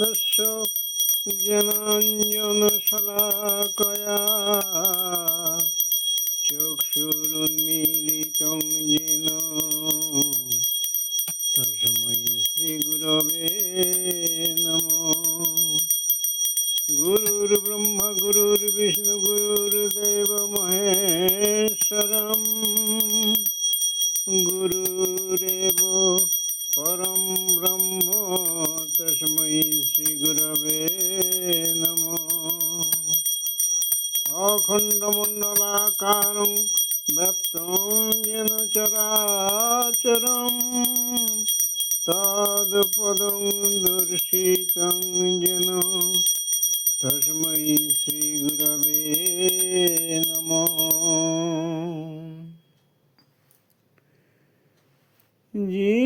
জ্ঞানস্য জ্ঞানাঞ্জনশলাকয়া। চক্ষুরুন্মীলিতং যেন তসময় শ্রীগুরবে নম। গুরুর্ব্রহ্মা গুরুর্বিষ্ণু গুরুর্দেব মহেশ্বরম। গুরুরেব পরম ব্রহ্ম তস্मै শ্রীগুরবে নম। অখণ্ডমণ্ডলাকারং ব্যপ্তং যেন চরাচরম। তদপদং দর্শিতং যেন তস্मै শ্রীগুরবে নমঃ। আমার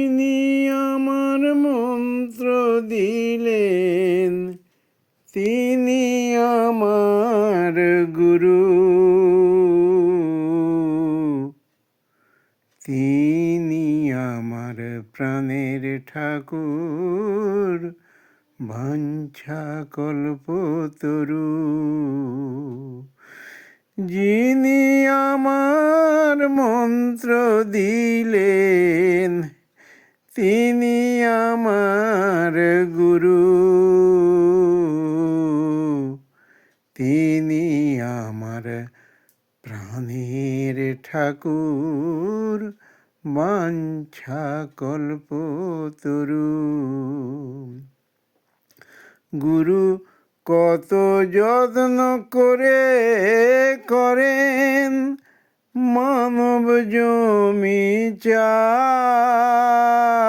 মন্ত্র দিলেন, তিনি আমার গুরু। তিনি আমার প্রাণের ঠাকুর, বাঞ্ছা কল্পতরু যিনি আমার মন্ত্র দিলেন তিনি আমার গুরু। তিনি আমার প্রাণের ঠাকুর, বাঞ্ছা কল্প তরু। গুরু কত যত্ন করে করেন, মানব জমি চাষ।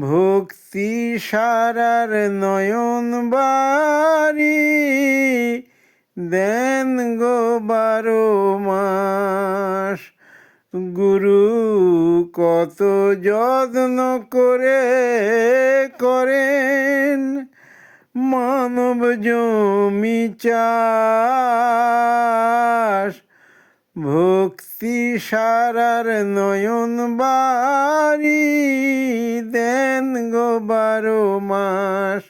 ভক্তি সারার নয়ন বাড়ি। দেন গো বারো মাস। গুরু কত যত্ন করে করেন। মানব জমি চাষ। ভক্তি সারার নয়ন বাড়ি দেন গো বারো মাস।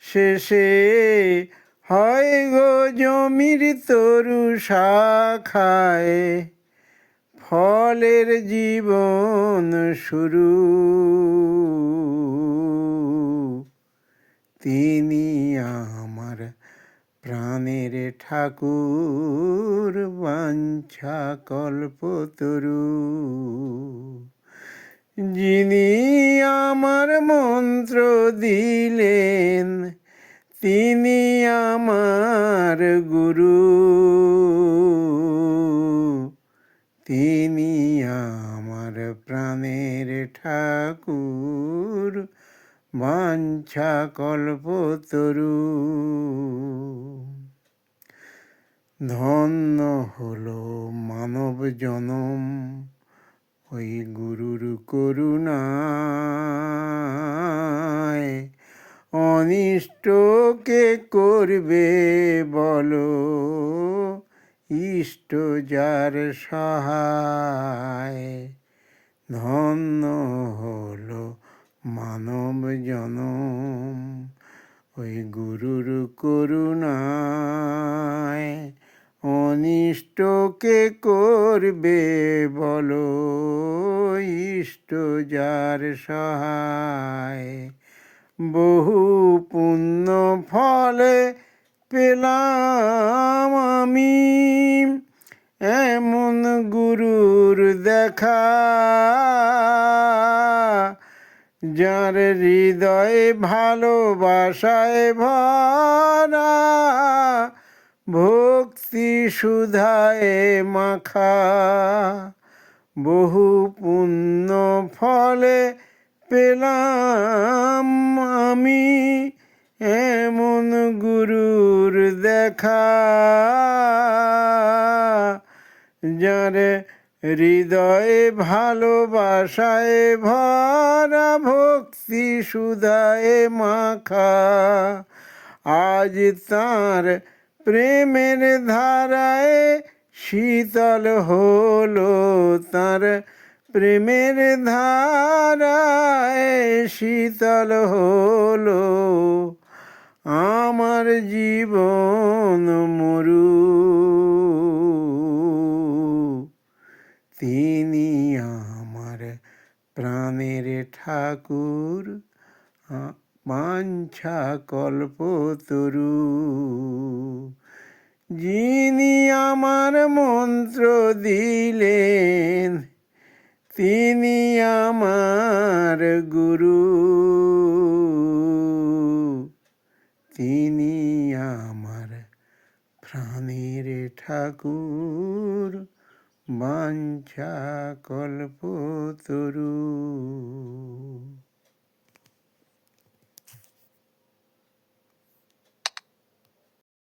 শেষে হয় গো জমির তরু শাখায়। ফলের জীবন শুরু। তিনি আমার প্রাণের ঠাকুর বাঞ্ছা কল্পতরু যিনি আমার মন্ত্র দিলেন, তিনি আমার গুরু। তিনি আমার প্রাণের ঠাকুর, বাঞ্ছা কল্পতরু ধন্য হলো মানব জনম, ওই গুরুর করুণায়। অনিষ্টকে করবে বলো? ইষ্ট যার সহায়। ধন্য হলো মানব জনম, ওই গুরুর করুণায়। অনিষ্টকে করবে বল? ইষ্ট যার সহায়। বহু পুণ্য ফলে পেলাম আমি। এমন গুরুর দেখা যার হৃদয়ে ভালোবাসায় ভরা ভক্তি সুধায় মাখা বহু পুণ্য ফলে পেলাম আমি এমন গুরুর দেখা। যারে হৃদয়ে ভালোবাসায় ভরা ভক্তি সুধায় মাখা, আজ তার প্রেমের ধারায় শীতল হলো তার। প্রেমের ধারায় শীতল হলো আমার জীবন মরু। তিনি আমার প্রাণের ঠাকুর বাঞ্ছা কল্পতরু যিনি আমার মন্ত্র দিলেন, তিনি আমার গুরু। তিনি আমার প্রাণের ঠাকুর বাঞ্ছা কল্পতরু